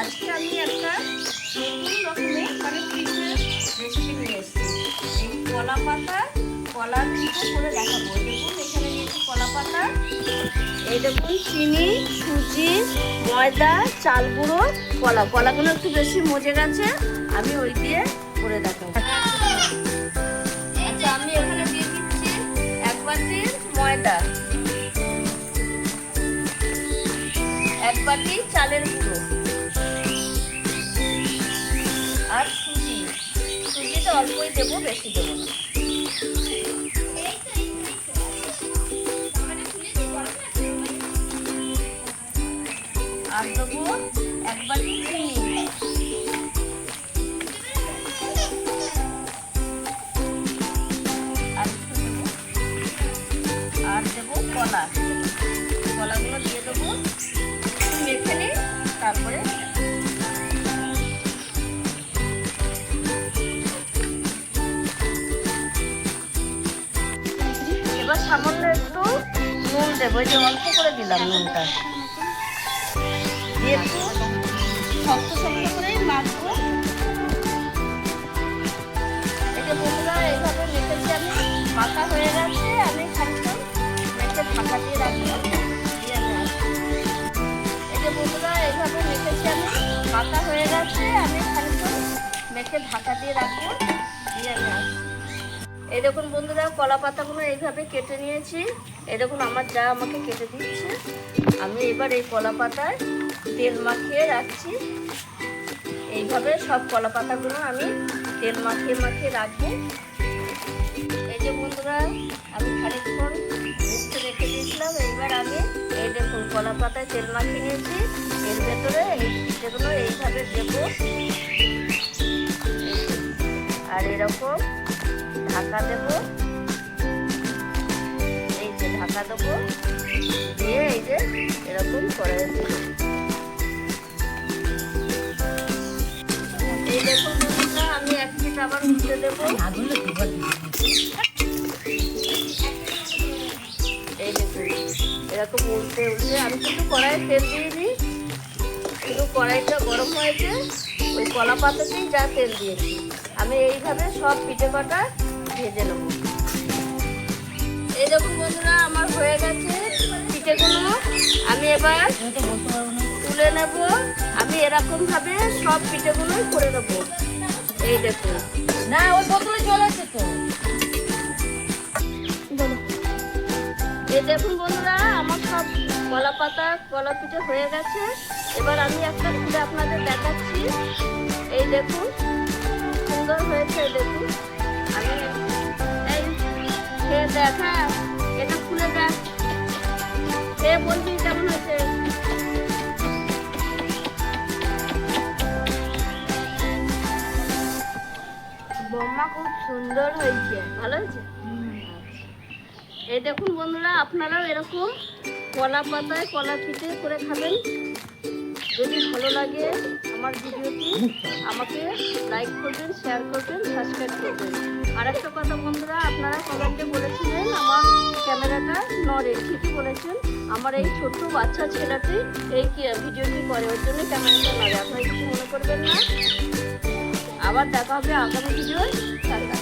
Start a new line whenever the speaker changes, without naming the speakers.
আজকে আমি একটা নতুন রকমের মানে পিঠের রেসিপি নিয়ে এসেছি। এই কলা পাতা কলার পিঠে করে দেখাবো। দেখুন, এখানে নিয়েছি কলা পাতা, এই দেখুন, চিনি, সুজি, ময়দা, চাল গুঁড়ো, কলা। কলাগুলো একটু বেশি মজে গেছে, আমি ওই দিয়ে করে দেখাবো। আচ্ছা আমি এখানে দিয়ে দিচ্ছি এক বাটি ময়দা। এক বাটি চালের গুঁড়ো। আর সুজি। সুজিটা অল্পই দেবো, বেশি দেবো না। আর দেবো এক বাটি চিনি। আর দেবো কলা। কলাগুলো দিয়ে দেবো। তারপরে এবার সামান্য একটু নুন দেবো যে অল্প করে দিলাম নুনটা। একটু শক্ত শক্ত করেই মাখবো। যে বন্ধুরা, এইভাবে মেখেছি আমি মাখা হয়ে গেছে। মাখা হয়ে গেছে, আমি খানিকক্ষণ মেখে ঢাকা দিয়ে রাখব এই দেখুন বন্ধুরা, কলা পাতাগুলো এইভাবে কেটে নিয়েছি। এই দেখুন, আমার যা আমাকে কেটে দিচ্ছে। আমি এবার এই কলা পাতায় তেল মাখিয়ে রাখছি। এইভাবে সব কলা পাতাগুলো আমি তেল মাখিয়ে মাখিয়ে রাখব। এই যে বন্ধুরা, আমি খানিকক্ষণ রেস্টে রেখে দিয়েছিলাম। এইবার আমি এই দেখুন, কলা পাতায় তেল মাখিয়ে নিয়েছি। এর ভেতরে এই পিঠেগুলো এইভাবে দেবো আর এরকম ঢাকা দেব এই যে ঢাকা দেবো দিয়ে এই যে এরকম করে এই দেখুন আমি এক পিঠ আবার উঠতে দেবো। এই দেখুন এরকম উল্টে উল্টে। আমি কিন্তু কড়াই তেল দিইনি শুধু কড়াইটা গরম হয়েছে ওই কলা পাতাতেই যা তেল দিয়েছি। আমি এইভাবে সব পিঠে কটা ভেজে নেব। এই দেখুন বন্ধুরা আমার হয়ে গেছে পিঠেগুলো। আমি এবার তুলে নেব। আমি এরকমভাবে সব পিঠেগুলোই করে নেব। এই দেখুন।
না ওই বোতলে চলে এসে তো।
এই দেখুন বন্ধুরা আমার সব কলা পাতা কলা পিঠে হয়ে গেছে। এবার আমি একটা খুলে আপনাদের দেখাচ্ছি। এই দেখুন সুন্দর হয়েছে দেখুন। আমি এই খেয়ে দেখ হ্যাঁ এটা খুলে দেখ। খেয়ে বলবি কেমন হয়েছে? বোমা খুব সুন্দর হয়েছে। ভালো হয়েছে? এই দেখুন বন্ধুরা আপনারাও এরকম কলা পাতায় কলা পিঠে করে খাবেন। যদি ভালো লাগে আমার ভিডিওটি, আমাকে লাইক করবেন শেয়ার করবেন সাবস্ক্রাইব করবেন। আর একটা কথা বন্ধুরা, আপনারা কমেন্টে বলেছিলেন, আমার ক্যামেরাটা নড়ে। ঠিকই বলেছেন, আমার এই ছোট্ট বাচ্চা ছেলেটি এই ভিডিওটি করে, ওর জন্য ক্যামেরাটা নড়ে। আপনারা কিছু মনে করবেন না। আবার দেখা হবে আগামী ভিডিও টাটা।